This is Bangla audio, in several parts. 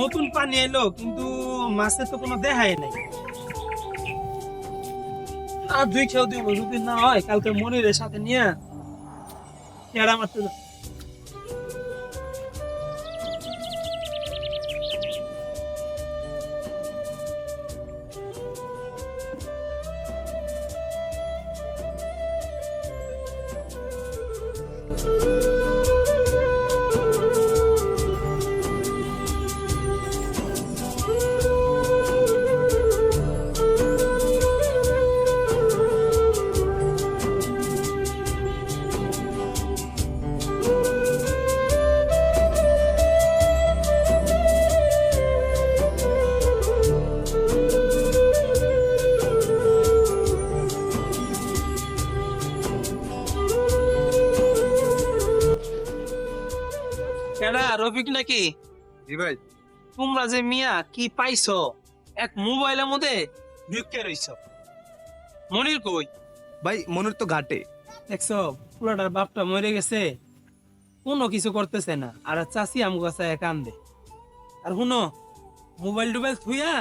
নতুন পানি এলো, কিন্তু মাছের তো কোনো দেহাই নাই। আর দুই খেয়েও দিব, যদি না হয়, কালকে মনিরের সাথে নিয়ে কেড়া মারতে রফিক নাকি? জি ভাই। তোমরা যে মিয়া কি পাইছো? এক মোবাইলের মধ্যে ঢুকে রইছ। মনির কই? ভাই মনির তো ঘাটে। দেখছ পুরাটার বাপটা মরে গেছে। কোনো কিছু করতেছে না। আর চাষি আম গাছা কান্দে। আর শুনো মোবাইল টোবাইল থুইয়া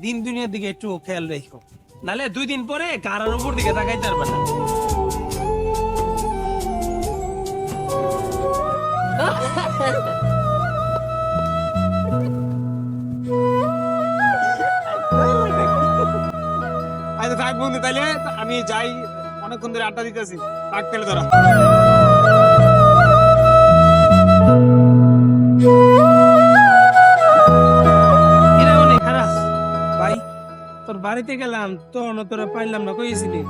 দিন দুনিয়ার দিকে একটু খেয়াল রেখো। নালে দুই দিন পরে গাড়ার উপর দিকে তাকাইতে পারবে না। আমি যাই, অনেকক্ষণ ধরে আড্ডা দিতেছি। থাক তাহলে ধরা। বাড়িতে গেলাম, তো তোরা পাইলাম না কইছিলি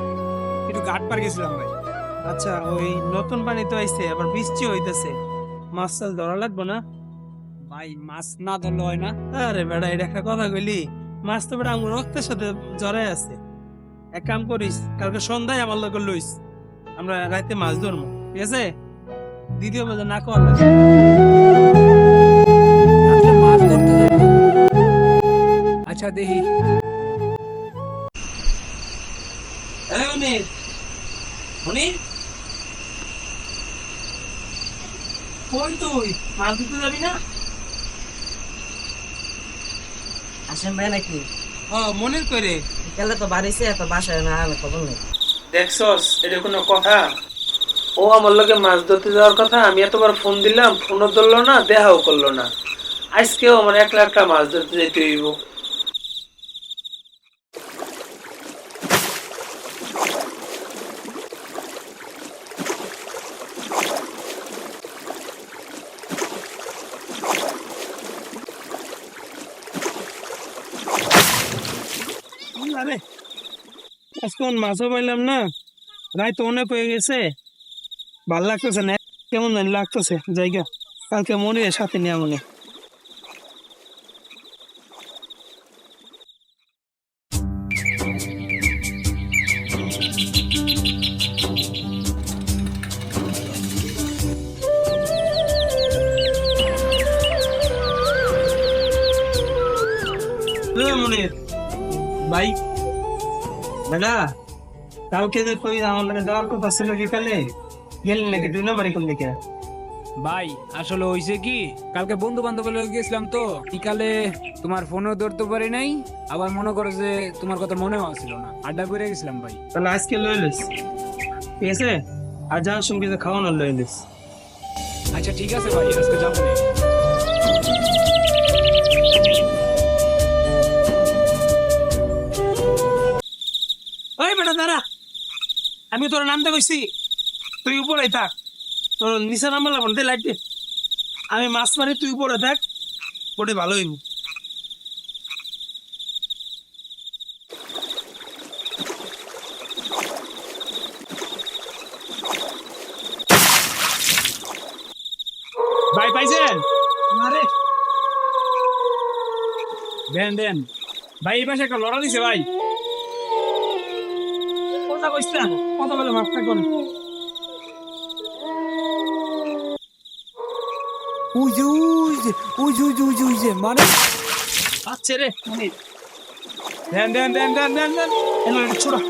একটু ঘাট পার গেছিলাম, ভাই। আচ্ছা ওই নতুন পানি তো আইছে, আবার বৃষ্টি হইতেছে। মাছ টাছ ধরা লাগবো না? ভাই, মাছ না ধরলে হয় না। আরে বেড়া, এটা একটা কথা কইলি। মাছ তো বেড়া আমার রক্তের সাথে জড়াই আছে। এক কাম করিস, কালকে সন্ধ্যায় আমার লগে লইস। আমরা রাতে মাছ ধরবো ঠিক আছে? দ্বিতীয় বাজে না কর আচ্ছা দেখি। এই মনির মনির কই তুই? মাছ ধরতে যাবি না? আসেন ভাই নাকি? ও মনির কই রে? বিকালে তো বাড়িছে, এত বাসায় না আমি খবর নেই। দেখছস, এটা কোনো কথা? ও আমার লগে মাছ ধরতে যাওয়ার কথা, আমি এতবার ফোন দিলাম, ফোনও ধরলো না দেখাও করল না। আজকেও আমার এক লাখটা মাছ ধরতে যেতে হইব আরে আজকে মাছও পাইলাম না। রায় তো অনেক হয়ে গেছে। ভালো লাগতেছে না, কেমন জানি লাগতেছে, জায়গা। কালকে মনে সাথে নিয়ে মনে মনির। ভাই দাদা কালকে যে কই আমার লাগে যাওয়ার কথা ছিল বিকালে গেলেন নাকি দুই নম্বরে কোন দিকে? ভাই আসলে হইছে কি কালকে বন্ধু বান্ধবের লগে গেছিলাম তো বিকালে তোমার ফোনও ধরতে পারি নাই আবার মনে করো যে তোমার কথা মনেও আসছিল না আড্ডা করে গেছিলাম ভাই। তাহলে আজকে লই লিস ঠিক আছে? আর যাওয়ার সঙ্গে যে খাওয়ানোর লই লিস আচ্ছা ঠিক আছে ভাই আজকে যাব। না আমি তোর নামটা কইছি তুই উপরে থাক। তোর নিচে নাম লাগবে না লাইট আমি মাছ মারি তুই উপরে থাক ওটা ভালো হইব। ভাই পাইছেন? আরে দেন দেন। ভাই এই পাশে একটা লড়া দিছে ভাই। কথা বলে ওই যে ওই যে ওই যে ওই যে ওই যে ওই যে মানে? আচ্ছা রে মনির দেন দেন দেন দেন দেন দেন এলো ছোড়া।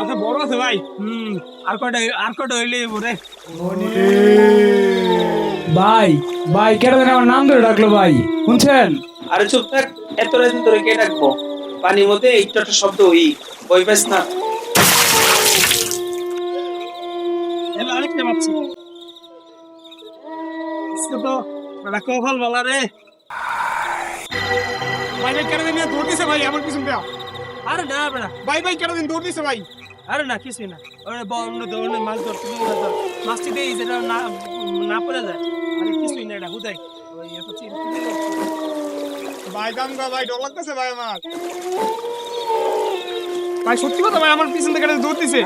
আচ্ছা বড় আছে ভাই। হুম আর কয়টা আর কয়টা হইলে রে? ভাই ভাই কেন আমার নাম ধরে ডাকলো ভাই। শুনছেন? আরে চুপ থাক। এত রাত ধরে কে ডাকবো? পানির মধ্যে একটু একটা শব্দ ওই বই পাস না ভাই? আমার পিছন দেয়া আরে না, বেড়া। ভাই কেন দিন দৌড় ভাই? আরে না, কিছুই না। ওরে বন্ধ দৌড়ে মাছ তুমি মাছ ধর। মাছটি দিয়ে না না পড়ে যায়। আরে কিছুই না, এটা হুদাই। ওই ভাই দাম গা ভাই ডর লাগতেছে ভাই আমার। ভাই সত্যি কথা ভাই আমার পিছন থেকে দৌড় দিছে।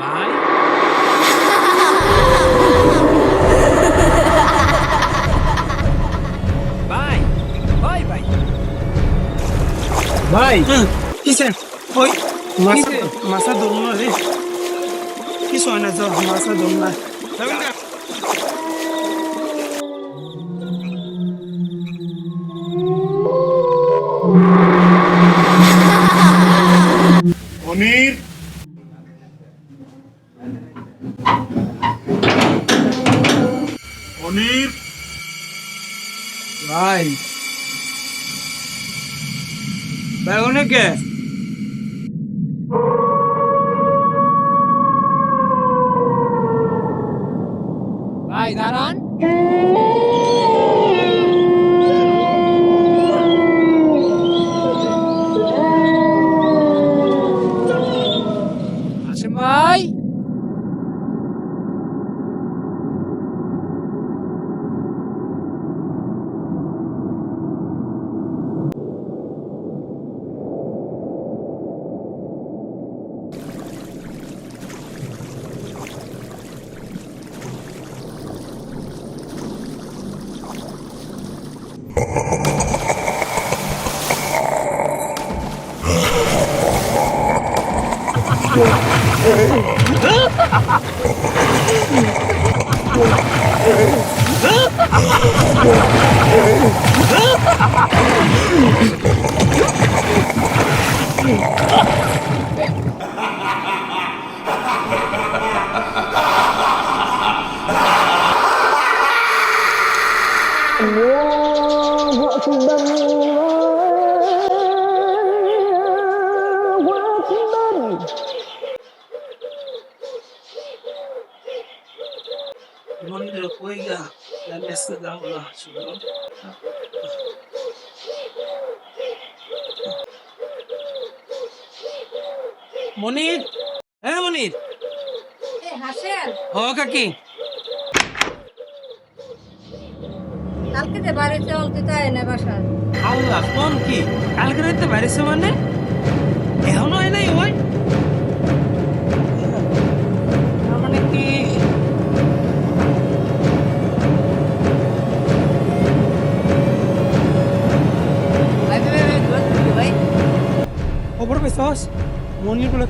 ভাই? ভাই ভাই ভাই। ভাই কিসে ওই কিসে? মাছা দৌড় রে। কিছু হয় না তো মাছা দৌড় না অনির ভাই। ভাই অনেকে Allahu Akbar মনির? হ্যাঁ মনির? হ ও কাকি। কালকে যে বাড়ি চলতে চায় না বাসা আল্লাহ কোন কি? কালকে রাতে বাইরেছে মানে? এখনও হয় নাই?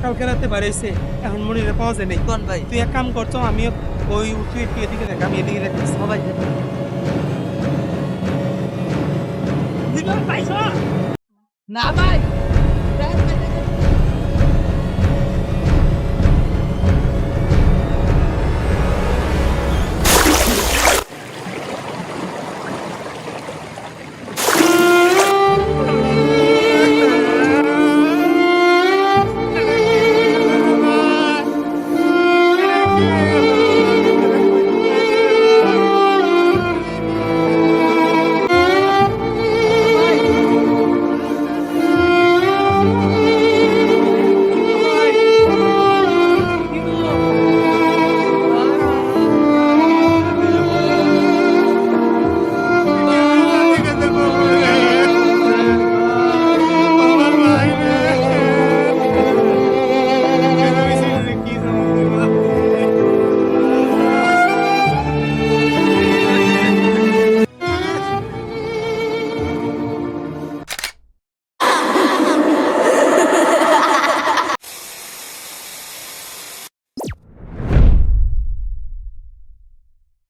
কালকে রাতে বাড়াইছে এখন মনিরে পাওয়া যায় নাই। কোন ভাই? তুই এক কাম করছ আমিও ওই উঠি একটু এদিকে দেখ আমি এদিকে দেখতেছি সবাই না ভাই।